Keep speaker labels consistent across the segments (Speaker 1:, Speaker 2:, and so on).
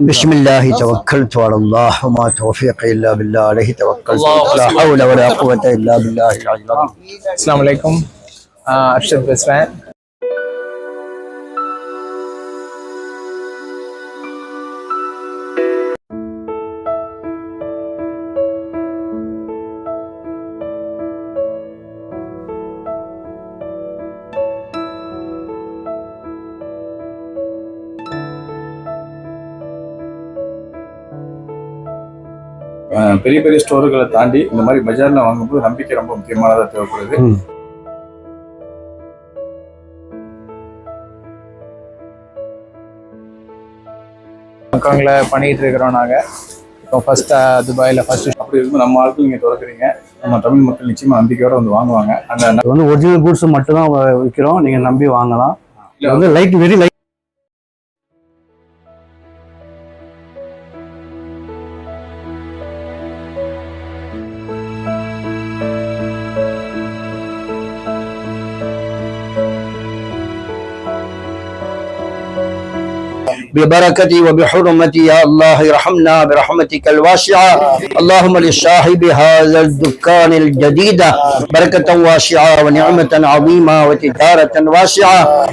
Speaker 1: بسم الله توكلت على الله وما توفيقي إلا بالله عليه توكلت. لا حول ولا قوة إلا بالله العلي العظيم.
Speaker 2: السلام عليكم. آه، ارشد
Speaker 3: بسمان பெரிய பெரிய ஸ்டோர்களை தாண்டி இந்த மாதிரி பஜார்ல வாங்கும்போது நம்பிக்கை ரொம்ப முக்கியமானதா தேவைப்படுது.
Speaker 1: ம்.
Speaker 2: ஹாங்காங்கில் பண்ணிகிட்டு இருக்கிறோம் நாங்கள் இப்போ ஃபஸ்ட்டு துபாயில் ஃபஸ்ட்டு
Speaker 3: அப்படி இருக்கும் நம்ம ஆட்கள் நீங்க திறக்கிறீங்க. நம்ம தமிழ் மக்கள் நிச்சயமா நம்பிக்கையோட வந்து வாங்குவாங்க. அந்த
Speaker 4: வந்து ஒரிஜினல் கூட்ஸ் மட்டும் தான் விற்கிறோம் நீங்க நம்பி வாங்கலாம். இது வந்து லைட் வெரி லைட்
Speaker 1: ببركتي وبحرمتي يا الله ارحمنا برحمتك الواسعة. اللهم لصاحب هذا الدكان الجديدة بركة واسعة ونعمة عظيمة وتجارة واسعة.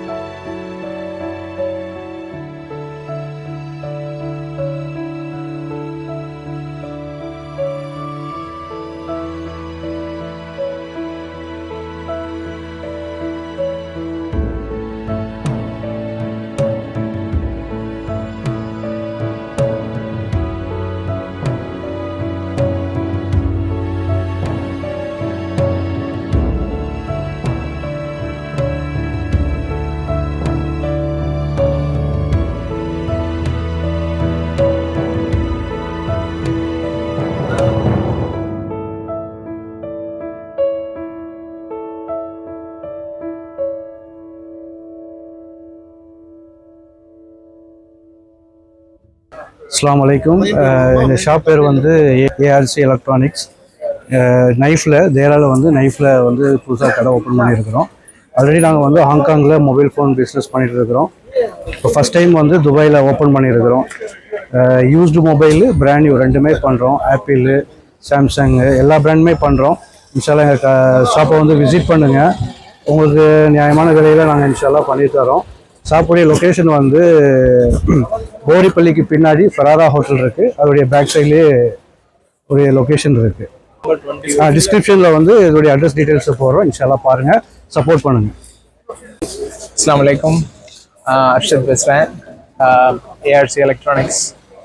Speaker 4: அஸ்லாம் வலைக்கும் இந்த ஷாப் பேர் வந்து ஏஆர்சி எலக்ட்ரானிக்ஸ். நைஃபில் தேரால வந்து நைஃபில் வந்து புதுசாக கடை ஓப்பன் பண்ணியிருக்கிறோம். ஆல்ரெடி நாங்கள் வந்து ஹாங்காங்கில் மொபைல் ஃபோன் பிஸ்னஸ் பண்ணிட்டு இருக்கிறோம் இப்போ ஃபஸ்ட் டைம் வந்து துபாயில் ஓப்பன் பண்ணியிருக்கிறோம். யூஸ்டு மொபைலு பிராண்ட் நியூ ரெண்டுமே பண்ணுறோம் ஆப்பிள் சாம்சங்கு எல்லா பிராண்டுமே பண்ணுறோம் இன்ஷால்லா எங்கள் ஷாப்பை வந்து விசிட் பண்ணுங்கள் உங்களுக்கு நியாயமான விலையில் நாங்கள் இன்ஷால்லா பண்ணி தரோம் ஷாப்புடைய லொக்கேஷன் வந்து கோரிப்பள்ளிக்கு பின்னாடி ஃபராரா ஹோட்டல் இருக்குது அதோடைய பேக் சைட்லேயே ஒரு லொக்கேஷன் இருக்குது டிஸ்கிரிப்ஷனில் வந்து இதோடைய அட்ரஸ் டீட்டெயில்ஸை போடுறோம். இன்ஷால்லா பாருங்கள் சப்போர்ட் பண்ணுங்கள்
Speaker 2: அஸ்லாம் வலைக்கம் அர்ஷத் பேசுகிறேன் ஏஆர்சி எலக்ட்ரானிக்ஸ்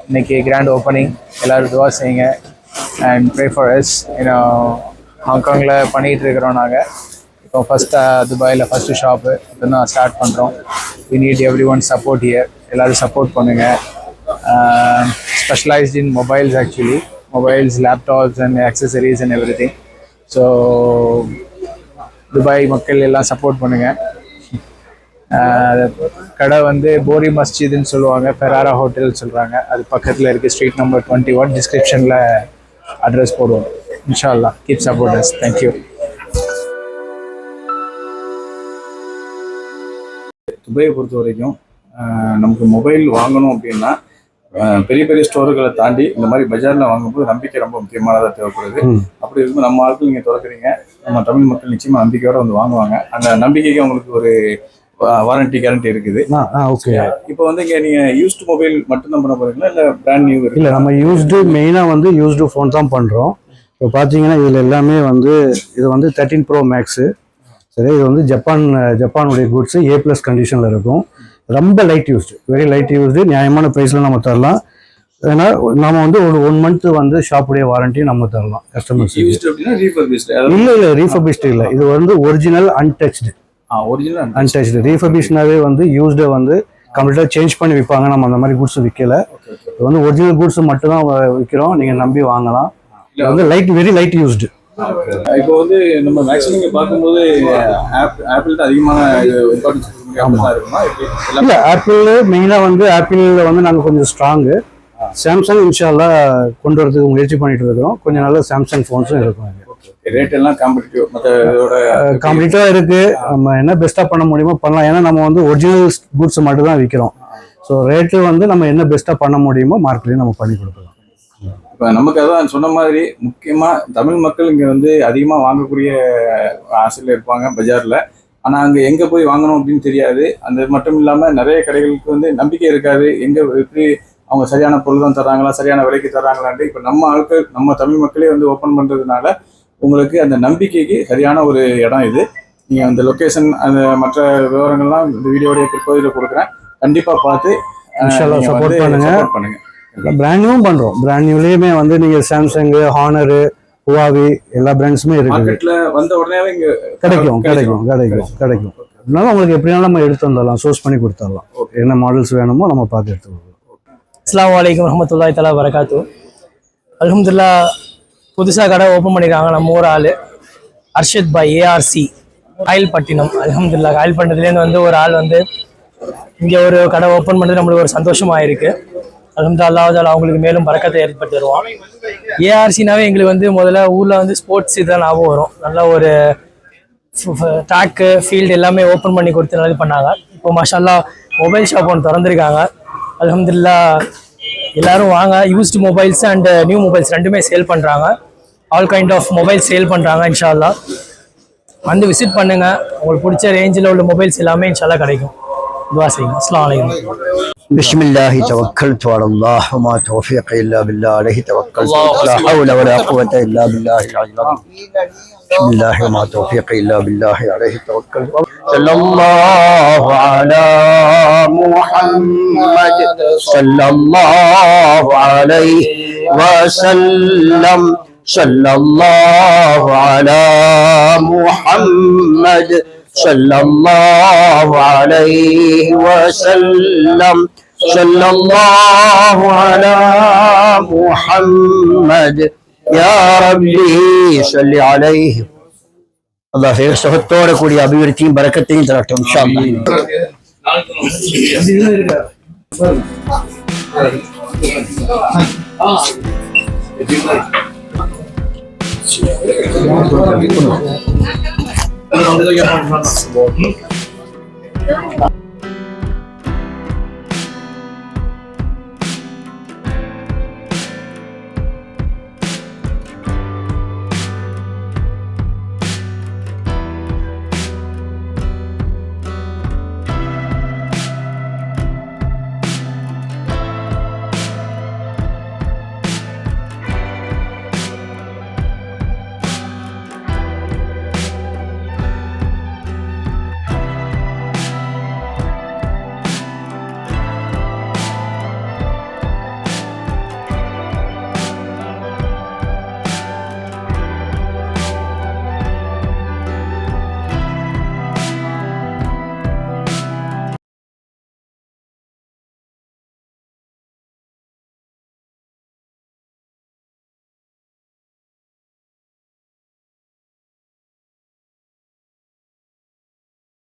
Speaker 2: இன்னைக்கு கிராண்ட் ஓப்பனிங் எல்லோரும் துவா செய்யுங்க. அண்ட் ப்ரே ஃபார் எஸ் ஏன்னா ஹாங்காங்கில் பண்ணிகிட்டு இருக்கிறோம் நாங்கள் இப்போ ஃபஸ்ட்டு துபாயில் ஃபஸ்ட்டு ஷாப்பு இப்போ தான் ஸ்டார்ட் பண்ணுறோம் we need every one support here எல்லோரும் சப்போர்ட் பண்ணுங்கள் specialised in mobiles actually mobiles laptops and accessories and everything so Dubai மக்கள் எல்லாம் சப்போர்ட் பண்ணுங்கள் கடை வந்து போரி மஸ்ஜிதுன்னு சொல்லுவாங்க பெராரா ஹோட்டல் சொல்கிறாங்க அது பக்கத்தில் இருக்குது ஸ்ட்ரீட் நம்பர் டுவெண்ட்டி ஒன் டிஸ்கிரிப்ஷனில் அட்ரஸ் போடுவோம் இன்ஷா அல்லா கீப் சப்போர்ட்டர்ஸ் தேங்க்யூ
Speaker 3: துபாயை பொறுத்த வரைக்கும் நமக்கு மொபைல் வாங்கணும் அப்படின்னா பெரிய பெரிய ஸ்டோர்களை தாண்டி இந்த மாதிரி பஜார்ல வாங்கும்போது நம்பிக்கை ரொம்ப முக்கியமானதா தேவைப்படுது. அப்படி இருக்கும் நம்ம ஆட்கள் நீங்க திறக்கிறீங்க நம்ம தமிழ் மக்கள் நிச்சயமா நம்பிக்கையோட வந்து வாங்குவாங்க. அந்த நம்பிக்கைக்கு உங்களுக்கு ஒரு வாரண்டி கேரண்டி இருக்குது.
Speaker 4: ஓகே
Speaker 3: இப்போ வந்து இங்க நீங்க யூஸ்டு மொபைல் மட்டும் தான் பண்ண போறீங்களா? இல்ல பிராண்ட் நியூ
Speaker 4: இல்லை நம்ம யூஸ்டு மெயினாக வந்து யூஸ்டு ஃபோன் தான் பண்ணுறோம் இப்போ பார்த்தீங்கன்னா இதில் எல்லாமே வந்து இது வந்து தேர்ட்டின் ப்ரோ மேக்ஸு சரி இது வந்து ஜப்பான் ஜப்பானுடைய குட்ஸு ஏ ப்ளஸ் கண்டிஷனில் இருக்கும். ரொம்ப light used very light used நியாயமான ப்ரைஸில் நம்ம தரலாம். ஏன்னா நம்ம வந்து ஒரு ஒன் மந்த் வந்து ஷாப்புடைய வாரண்டி நம்ம தரலாம் கஸ்டமர்ஸ்
Speaker 3: ரீஃபர்பிஸ்ட்
Speaker 4: இல்லை இல்லை ரீஃபபிஸ்ட் இல்லை. இது வந்து ஒரிஜினல் அன்டச்டு
Speaker 3: ஒரிஜினல்
Speaker 4: அன்டச்டு வந்து யூஸ்டை வந்து கம்ப்ளீட்டாக சேஞ்ச் பண்ணி விற்பாங்க நம்ம அந்த மாதிரி குட்ஸ் விற்கல இது வந்து ஒரிஜினல் குட்ஸ் மட்டும் தான் விற்கிறோம் நீங்கள் நம்பி வாங்கலாம். இது வந்து லைட் வெரி லைட் யூஸ்டு
Speaker 3: இப்போ வந்து நம்ம மேக்ஸிமம் பார்க்கும்போது ஆப்பிள் ஆப்பிள் தான் அதிகமான இம்பார்ட்டன்ஸ்
Speaker 4: இல்லை ஆப்பிள் மெயினாக வந்து ஆப்பிளில் வந்து நாங்கள் கொஞ்சம் ஸ்ட்ராங்கு சாம்சங் இன்ஷால்லா கொண்டு வரதுக்கு முயற்சி பண்ணிட்டு இருக்கிறோம். கொஞ்சம் நல்ல சாம்சங் ஃபோன்ஸும் இருக்கும்.
Speaker 3: ரேட் எல்லாம் காம்படிட்டிவ்
Speaker 4: இருக்கு. நம்ம என்ன பெஸ்ட்டாக பண்ண முடியுமோ பண்ணலாம். ஏன்னா நம்ம வந்து ஒரிஜினல் குட்ஸ் மட்டும் தான் விற்கிறோம் ஸோ ரேட்டு வந்து நம்ம என்ன பெஸ்ட்டாக பண்ண முடியுமோ மார்க்கெட்லேயும் நம்ம பண்ணி கொடுக்கலாம்.
Speaker 3: இப்போ நமக்கு அதான் சொன்ன மாதிரி முக்கியமாக தமிழ் மக்கள் இங்கே வந்து அதிகமாக வாங்கக்கூடிய ஆசையில் இருப்பாங்க பஜாரில். ஆனால் அங்கே எங்கே போய் வாங்கணும் அப்படின்னு தெரியாது. அந்த மட்டும் இல்லாமல் நிறைய கடைகளுக்கு வந்து நம்பிக்கை இருக்காது. எங்கே எப்படி அவங்க சரியான பொருள் தான் தர்றாங்களா சரியான விலைக்கு தர்றாங்களான்ட்டு இப்போ நம்ம ஆட்கள் நம்ம தமிழ் மக்களே வந்து ஓப்பன் பண்ணுறதுனால உங்களுக்கு அந்த நம்பிக்கைக்கு சரியான ஒரு இடம் இது. நீங்கள் அந்த லொக்கேஷன் அந்த மற்ற விவரங்கள்லாம் இந்த வீடியோடைய பிற்பகுதியில் கொடுக்குறேன். கண்டிப்பாா பார்த்து
Speaker 4: பண்ணுங்க.
Speaker 3: support பண்ணுங்க.
Speaker 4: பிராண்ட் நியூவும் பண்ணுறோம் பிராண்ட் நியூலேயுமே வந்து நீங்கள் சாம்சங்கு ஹானரு ஹுவாவி எல்லா பிராண்ட்ஸுமே இருக்குது.
Speaker 3: மார்க்கெட்ல வந்த உடனே இங்க
Speaker 4: கிடைக்கும் கிடைக்கும். கிடைக்கும் கிடைக்கும் அதனால உங்களுக்கு எப்படினாலும் நம்ம எடுத்து வந்துடலாம் சோர்ஸ் பண்ணி கொடுத்துடலாம். என்ன மாடல்ஸ் வேணுமோ நம்ம பார்த்து எடுத்து கொடுக்கலாம்.
Speaker 5: அஸ்ஸலாமு அலைக்கும் வரமத்துல்லாஹி தலா வரகாத்து. அல்ஹம்துலில்லா புதுசாக கடை ஓப்பன் பண்ணியிருக்காங்க நம்ம ஊர் ஆள். அர்ஷத் பாய் ஏஆர்சி காயல்பட்டினம். அல்ஹம்துலில்லா காயல்பட்டினத்துலேருந்து வந்து ஒரு ஆள் வந்து இங்கே ஒரு கடை ஓப்பன் பண்ணது நம்மளுக்கு ஒரு சந்தோஷமாக இருக்கு. அல்ஹம்துலில்லாஹ் அல்லாஹ் அவங்களுக்கு மேலும் பறக்கத்தை ஏற்படுத்தி வருவோம் ஏஆர்சினாவே எங்களுக்கு வந்து முதல்ல ஊரில் வந்து ஸ்போர்ட்ஸ் இதெல்லாம் ஞாபகம் வரும். நல்ல ஒரு ட்ராக்கு ஃபீல்டு எல்லாமே ஓப்பன் பண்ணி கொடுத்து நல்லா பண்ணாங்க. இப்போ மாஷால்லா மொபைல் ஷாப் ஒன்று திறந்துருக்காங்க. அலமதுல்லா எல்லாரும் வாங்க. Used mobiles and new mobiles ரெண்டுமே சேல் பண்ணுறாங்க all kind of mobile sale பண்ணுறாங்க இன்ஷால்லா வந்து விசிட் பண்ணுங்கள் உங்களுக்கு பிடிச்ச ரேஞ்சில் உள்ள மொபைல்ஸ் எல்லாமே இன்ஷால்லா கிடைக்கும்.
Speaker 1: بسم الله توكلت على الله وما توفيقي الا بالله عليه توكلت لا حول ولا قوه الا بالله العلي العظيم بسم الله وما توفيقي الا بالله عليه توكلت صلى الله على محمد صلى الله عليه وسلم صلى الله على محمد صلى الله عليه وسلم صلى الله على محمد يا ربي صل عليه الله خير صحت طور كوري أبي ورتين بركتين إن شاء الله Thank you. Dito yung mga